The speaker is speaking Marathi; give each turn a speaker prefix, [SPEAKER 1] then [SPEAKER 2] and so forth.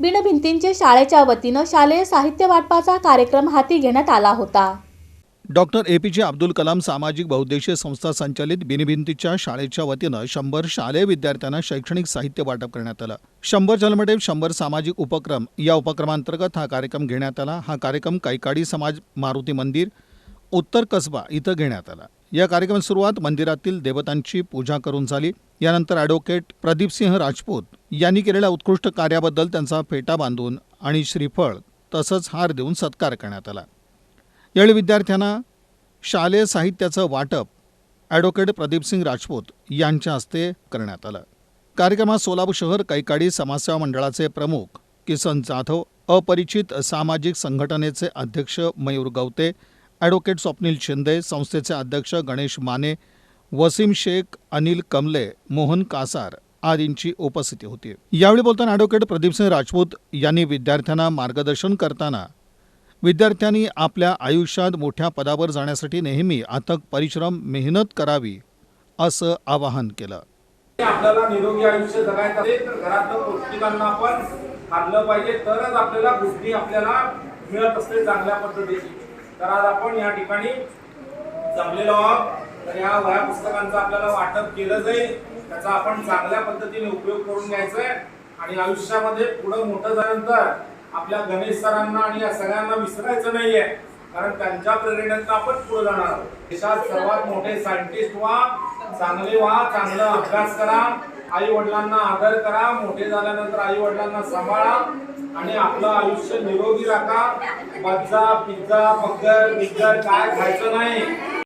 [SPEAKER 1] बिनभिंतींचे शाळेच्या वतीनं शालेय साहित्य वाटपाचा कार्यक्रम हाती घेण्यात आला होता.
[SPEAKER 2] डॉक्टर ए पी जे अब्दुल कलाम सामाजिक बहुद्देशीय संस्था संचालित बिनभिंतीच्या शाळेच्या वतीनं शंभर शालेय विद्यार्थ्यांना शैक्षणिक साहित्य वाटप करण्यात आलं. शंभर जन्मठेप शंभर सामाजिक उपक्रम या उपक्रमांतर्गत हा कार्यक्रम घेण्यात आला. हा कार्यक्रम कैकाडी समाज मारुती मंदिर उत्तर कसबा इथं घेण्यात आला. या कार्यक्रमाची सुरुवात मंदिरातील देवतांची पूजा करून झाली. यानंतर ॲडव्होकेट प्रदीपसिंह राजपूत यांनी केलेल्या उत्कृष्ट कार्याबद्दल त्यांचा फेटा बांधून आणि श्रीफळ तसंच हार देऊन सत्कार करण्यात आला. यावेळी विद्यार्थ्यांना शालेय साहित्याचं वाटप ॲडव्होकेट प्रदीपसिंग राजपूत यांच्या हस्ते करण्यात आलं. कार्यक्रमात सोलापूर शहर कैकाडी समाजसेवा मंडळाचे प्रमुख किसन जाधव अपरिचित सामाजिक संघटनेचे अध्यक्ष मयूर गवते ॲडव्होकेट स्वप्नील शिंदे संस्थेचे अध्यक्ष गणेश माने वसीम शेख अनिल कमले मोहन कासार आदींची उपस्थिती होती. यावेळी बोलताना ॲडव्होकेट प्रदीपसिंह राजपूत यांनी विद्यार्थ्यांना मार्गदर्शन करताना विद्यार्थ्यांनी आपल्या आयुष्यात मोठ्या पदावर जाण्यासाठी नेहमी अथक परिश्रम मेहनत करावी असं आवाहन केलं.
[SPEAKER 3] आपल्याला निरोगी आयुष्य जगायचं असेल तर घरातलं पौष्टिकांना आपण खाल्लं पाहिजे तरच आपल्याला गोष्टी आपल्याला मिळत असते चांगल्या पद्धतीची. तर आज आपण या ठिकाणी जमलेलो आहोत. तर या वह्या पुस्तकांचं आपल्याला वाटप केलं जाईल. त्याचा आपण चांगल्या पद्धतीने उपयोग करून घ्यायचा आहे आणि आयुष्यामध्ये पुढं मोठं झाल्यानंतर आपल्या गणेश सरांना आणि या सगळ्यांना विसरायचं नाहीये. कारण त्यांच्या प्रेरणेनं आपण पुढे जाणार आहोत. देशात सर्वात मोठे सायंटिस्ट व्हा चांगले व्हा चांगला अभ्यास करा आई वडिलांना आदर करा मोठे झाल्यानंतर आई वडिलांना सांभाळा आणि आपलं आयुष्य निरोगी राखा. बज्जा पिझ्झा बर्गर बिग्गर काय खायचं नाही.